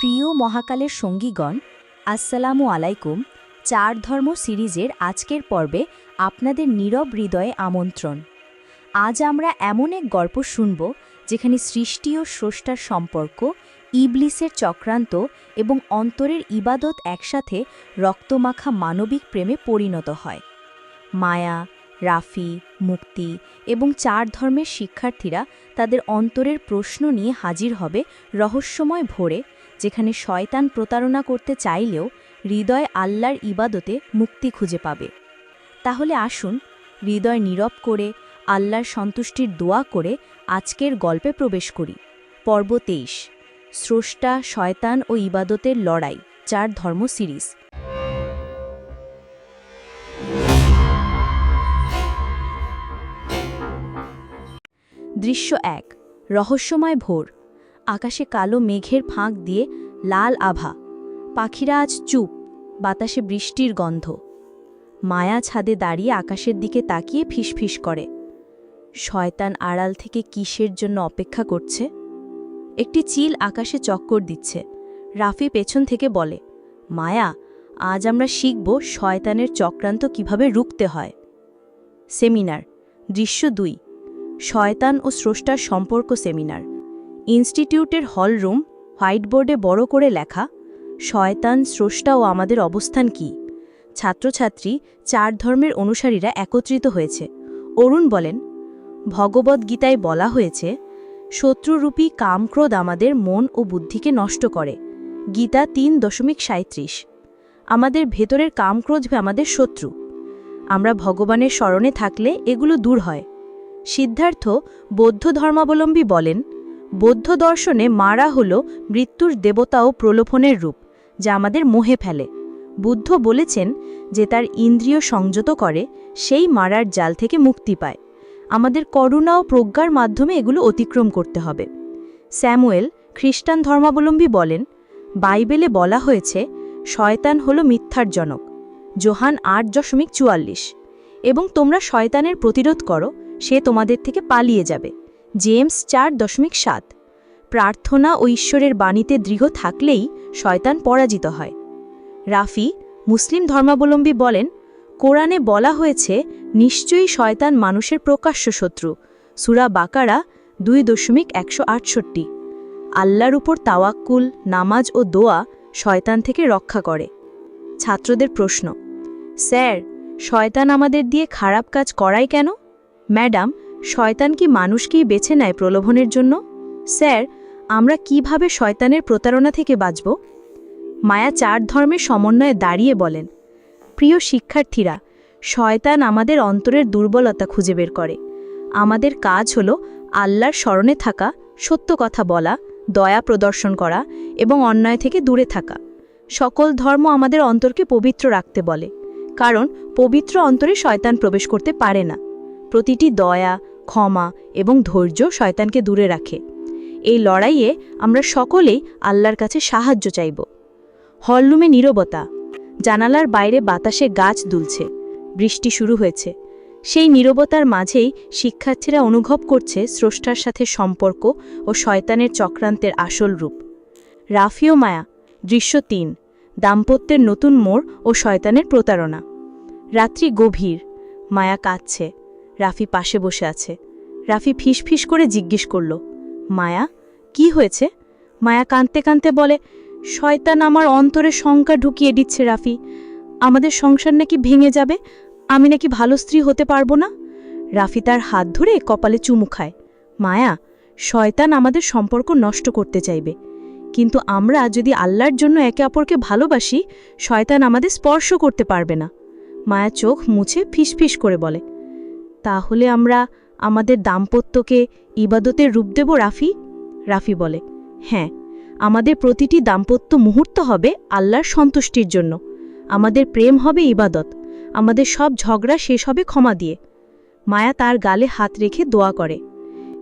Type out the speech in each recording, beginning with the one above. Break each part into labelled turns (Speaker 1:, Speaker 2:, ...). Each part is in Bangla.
Speaker 1: প্রিয় মহাকালের সঙ্গীগণ, আসসালামু আলাইকুম। চার ধর্ম সিরিজের আজকের পর্বে আপনাদের নীরব হৃদয়ে আমন্ত্রণ। আজ আমরা এমন এক গল্প শুনব, যেখানে সৃষ্টি ও স্রষ্টার সম্পর্ক, ইবলিসের চক্রান্ত এবং অন্তরের ইবাদত একসাথে রক্তমাখা মানবিক প্রেমে পরিণত হয়। মায়া, রাফি, মুক্তি এবং চার ধর্মের শিক্ষার্থীরা তাদের অন্তরের প্রশ্ন নিয়ে হাজির হবে রহস্যময় ভোরে যেখানে শয়তান প্রতারণা করতে চাইলেও হৃদয় আল্লাহর ইবাদতে মুক্তি খুঁজে পাবে। তাহলে আসুন, হৃদয় নীরব করে আল্লাহর সন্তুষ্টির দোয়া করে আজকের গল্পে প্রবেশ করি। পর্ব তেইশ, স্রষ্টা, শয়তান ও ইবাদতের লড়াই, চার ধর্ম সিরিজ। দৃশ্য এক, রহস্যময় ভোর। আকাশে কালো মেঘের ফাঁক দিয়ে লাল আভা। পাখিরা আজ চুপ, বাতাসে বৃষ্টির গন্ধ। মায়া ছাদে দাঁড়িয়ে আকাশের দিকে তাকিয়ে ফিসফিস করে। শয়তান আড়াল থেকে কিসের জন্য অপেক্ষা করছে? একটি চিল আকাশে চক্কর দিচ্ছে। রাফি পেছন থেকে বলে, মায়া, আজ আমরা শিখব শয়তানের চক্রান্ত কীভাবে রুখতে হয়। সেমিনার, দৃশ্য দুই, শয়তান ও স্রষ্টার সম্পর্ক সেমিনার। ইনস্টিটিউটের হলরুম, হোয়াইটবোর্ডে বড় করে লেখা, শয়তান স্রষ্টা ও আমাদের অবস্থান কি? ছাত্রছাত্রী চার ধর্মের অনুসারীরা একত্রিত হয়েছে। অরুণ বলেন ভগবদ্গীতায় বলা হয়েছে, শত্রুরূপী কামক্রোধ আমাদের মন ও বুদ্ধিকে নষ্ট করে। গীতা তিন দশমিক সাঁত্রিশ আমাদের ভেতরের কামক্রোধ আমাদের শত্রু। আমরা ভগবানের স্মরণে থাকলে এগুলো দূর হয়। সিদ্ধার্থ বৌদ্ধ ধর্মাবলম্বী বলেন বৌদ্ধ দর্শনে মারা হল মৃত্যুর দেবতা ও প্রলোভনের রূপ, যা আমাদের মোহে ফেলে। বুদ্ধ বলেছেন যে তার ইন্দ্রিয় সংযত করে, সেই মারার জাল থেকে মুক্তি পায়। আমাদের করুণা ও প্রজ্ঞার মাধ্যমে এগুলো অতিক্রম করতে হবে। স্যামুয়েল খ্রিস্টান ধর্মাবলম্বী বলেন, বাইবেলে বলা হয়েছে, শয়তান হল মিথ্যার জনক। জোহান আট দশমিক চুয়াল্লিশ। এবং তোমরা শয়তানের প্রতিরোধ করো, সে তোমাদের থেকে পালিয়ে যাবে। জেমস চার দশমিক সাত। প্রার্থনা ও ঈশ্বরের বাণীতে দৃঢ় থাকলেই শয়তান পরাজিত হয়। রাফি, মুসলিম ধর্মাবলম্বী বলেন, কোরআনে বলা হয়েছে, নিশ্চয়ই শয়তান মানুষের প্রকাশ্য শত্রু। সুরা বাকারা দুই দশমিক একশো আটষট্টি। আল্লাহর উপর তাওয়াক্কুল, নামাজ ও দোয়া শয়তান থেকে রক্ষা করে। ছাত্রদের প্রশ্ন, স্যার, শয়তান আমাদের দিয়ে খারাপ কাজ করায় কেন? ম্যাডাম শয়তান কি মানুষকেই বেছে নেয় প্রলোভনের জন্য? স্যার, আমরা কীভাবে শয়তানের প্রতারণা থেকে বাঁচব? মায়া চার ধর্মের সমন্বয়ে দাঁড়িয়ে বলেন, প্রিয় শিক্ষার্থীরা, শয়তান আমাদের অন্তরের দুর্বলতা খুঁজে বের করে। আমাদের কাজ হল আল্লাহর স্মরণে থাকা, সত্য কথা বলা, দয়া প্রদর্শন করা এবং অন্যায় থেকে দূরে থাকা। সকল ধর্ম আমাদের অন্তরকে পবিত্র রাখতে বলে, কারণ পবিত্র অন্তরে শয়তান প্রবেশ করতে পারে না। প্রতিটি দয়া ক্ষমা এবং ধৈর্য শয়তানকে দূরে রাখে। এই লড়াইয়ে আমরা সকলেই আল্লাহর কাছে সাহায্য চাইব। হলরুমে নীরবতা, জানালার বাইরে বাতাসে গাছ দুলছে, বৃষ্টি শুরু হয়েছে। সেই নীরবতার মাঝেই শিক্ষার্থীরা অনুভব করছে স্রষ্টার সাথে সম্পর্ক ও শয়তানের চক্রান্তের আসল রূপ। রাফিও মায়া, দৃশ্য তিন, দাম্পত্যের নতুন মোড় ও শয়তানের প্রতারণা। রাত্রি গভীর, মায়া কাঁদছে। রাফি পাশে বসে আছে। রাফি ফিস করে জিজ্ঞেস করল, মায়া, কি হয়েছে? মায়া কাঁদতে কাঁদতে বলে, শয়তান আমার অন্তরে শঙ্কা ঢুকিয়ে দিচ্ছে রাফি। আমাদের সংসার নাকি ভেঙে যাবে? আমি নাকি ভালো স্ত্রী হতে পারব না? রাফি তার হাত ধরে কপালে চুমু খায়, মায়া, শয়তান আমাদের সম্পর্ক নষ্ট করতে চাইবে। কিন্তু আমরা যদি আল্লাহর জন্য একে অপরকে ভালোবাসি, শয়তান আমাদের স্পর্শ করতে পারবে না। মায়া চোখ মুছে ফিসফিস করে বলে তাহলে আমরা আমাদের দাম্পত্যকে ইবাদতের রূপ দেব রাফি? রাফি বলে হ্যাঁ আমাদের প্রতিটি দাম্পত্য মুহূর্ত হবে আল্লাহর সন্তুষ্টির জন্য। আমাদের প্রেম হবে ইবাদত, আমাদের সব ঝগড়া শেষ হবে ক্ষমা দিয়ে। মায়া তার গালে হাত রেখে দোয়া করে,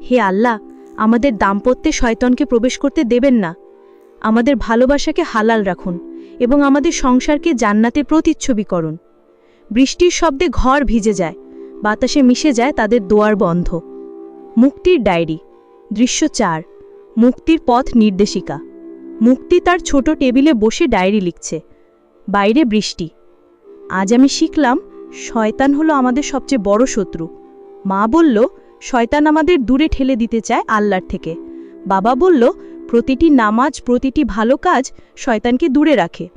Speaker 1: হে আল্লাহ, আমাদের দাম্পত্যে শয়তনকে প্রবেশ করতে দেবেন না। আমাদের ভালোবাসাকে হালাল রাখুন এবং আমাদের সংসারকে জান্নাতে প্রতিচ্ছবি করুন। বৃষ্টির শব্দে ঘর ভিজে যায় বাতাসে মিশে যায় তাদের দোয়ার বন্ধ। মুক্তির ডায়েরি, দৃশ্য চার, মুক্তির পথ নির্দেশিকা। মুক্তি তার ছোট টেবিলে বসে ডায়েরি লিখছে। বাইরে বৃষ্টি। আজ আমি শিখলাম, শয়তান হলো আমাদের সবচেয়ে বড় শত্রু। মা বলল, শয়তান আমাদের দূরে ঠেলে দিতে চায় আল্লাহর থেকে। বাবা বলল, প্রতিটি নামাজ, প্রতিটি ভালো কাজ শয়তানকে দূরে রাখে।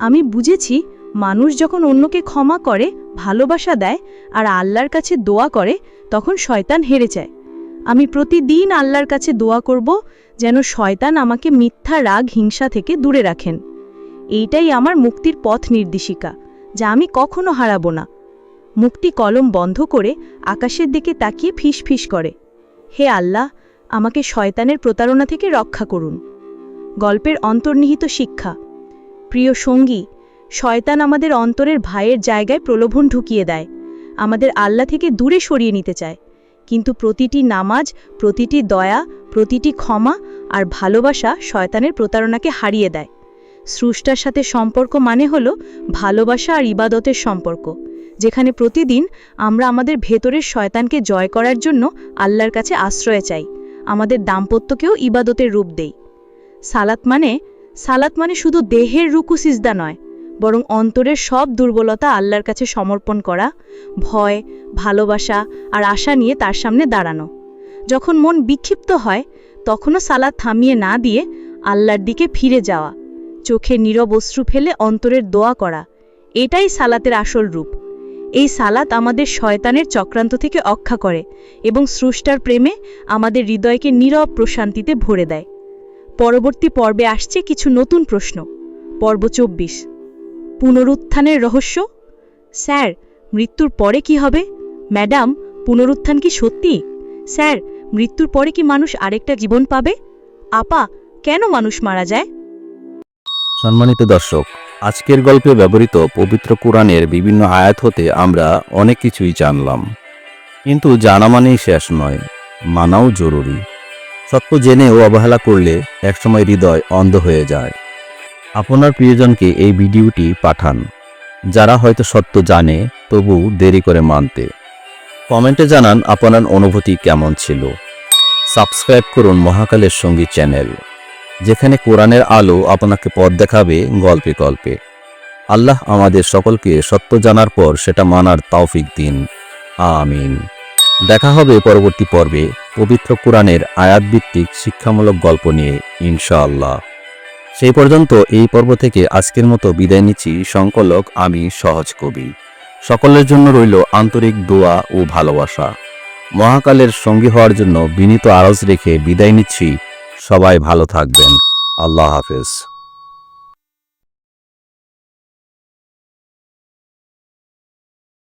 Speaker 1: আমি বুঝেছি, মানুষ যখন অন্যকে ক্ষমা করে ভালোবাসা দেয় আর আল্লাহর কাছে দোয়া করে, তখন শয়তান হেরে যায়। আমি প্রতিদিন আল্লাহর কাছে দোয়া করব যেন শয়তান আমাকে মিথ্যা রাগ, হিংসা থেকে দূরে রাখেন। এইটাই আমার মুক্তির পথ নির্দেশিকা, যা আমি কখনো হারাবো না। মুক্তি কলম বন্ধ করে আকাশের দিকে তাকিয়ে ফিস ফিস করে। হে আল্লাহ, আমাকে শয়তানের প্রতারণা থেকে রক্ষা করুন। গল্পের অন্তর্নিহিত শিক্ষা। প্রিয় সঙ্গী শয়তান আমাদের অন্তরের ভাইয়ের জায়গায় প্রলোভন ঢুকিয়ে দেয়, আমাদের আল্লাহ থেকে দূরে সরিয়ে নিতে চায়। কিন্তু প্রতিটি নামাজ, প্রতিটি দয়া, প্রতিটি ক্ষমা আর ভালোবাসা শয়তানের প্রতারণাকে হারিয়ে দেয়। স্রষ্টার সাথে সম্পর্ক মানে হলো ভালোবাসা আর ইবাদতের সম্পর্ক, যেখানে প্রতিদিন আমরা আমাদের ভেতরের শয়তানকে জয় করার জন্য আল্লাহর কাছে আশ্রয় চাই, আমাদের দাম্পত্যকেও ইবাদতের রূপ দেই। সালাত মানে সালাত মানে শুধু দেহের রুকু সিজদা নয় বরং অন্তরের সব দুর্বলতা আল্লাহর কাছে সমর্পণ করা, ভয়, ভালোবাসা আর আশা নিয়ে তার সামনে দাঁড়ানো। যখন মন বিক্ষিপ্ত হয়, তখনও সালাদ থামিয়ে না দিয়ে আল্লাহর দিকে ফিরে যাওয়া, চোখে নীরব অশ্রু ফেলে অন্তরের দোয়া করা, এটাই সালাতের আসল রূপ। এই সালাত আমাদের শয়তানের চক্রান্ত থেকে রক্ষা করে এবং স্রষ্টার প্রেমে আমাদের হৃদয়কে নীরব প্রশান্তিতে ভরে দেয়। পরবর্তী পর্বে আসছে কিছু নতুন প্রশ্ন। পর্ব চব্বিশ। পুনরুত্থানের রহস্য? স্যার, মৃত্যুর পরে কি হবে? ম্যাডাম, পুনরুত্থান কি সত্যি? স্যার, মৃত্যুর পরে কি মানুষ আরেকটা জীবন পাবে? আপা, কেন মানুষ মারা যায়?
Speaker 2: সম্মানিত দর্শক, আজকের গল্পে ব্যবহৃত পবিত্র কোরআনের বিভিন্ন আয়াত হতে আমরা অনেক কিছুই জানলাম। কিন্তু জানা মানেই শেষ নয়, মানাও জরুরি। সত্য জেনেও অবহেলা করলে একসময় হৃদয় অন্ধ হয়ে যায়। আপনার প্রিয়জনকে এই ভিডিওটি পাঠান, যারা হয়তো সত্য জানে, তবু দেরি করে মানতে। কমেন্টে জানান আপনার অনুভূতি কেমন ছিল। সাবস্ক্রাইব করুন মহাকালের সঙ্গী চ্যানেল, যেখানে কোরআনের আলো আপনাকে পথ দেখাবে গল্পে গল্পে। আল্লাহ আমাদের সকলকে সত্য জানার পর সেটা মানার তৌফিক দিন। আমিন। দেখা হবে পরবর্তী পর্বে পবিত্র কোরআনের আয়াতভিত্তিক শিক্ষামূলক গল্প নিয়ে, ইনশাআল্লাহ। সেই পর্যন্ত এই পর্ব থেকে আজকের মতো বিদায় নিচ্ছি। সংকলক, আমি সহজ কবি। সকলের জন্য রইল আন্তরিক দোয়া ও ভালোবাসা। মহাকালের সঙ্গী হওয়ার জন্য বিনীত আরজ রেখে বিদায় নিচ্ছি। সবাই ভালো থাকবেন। আল্লাহ হাফেজ।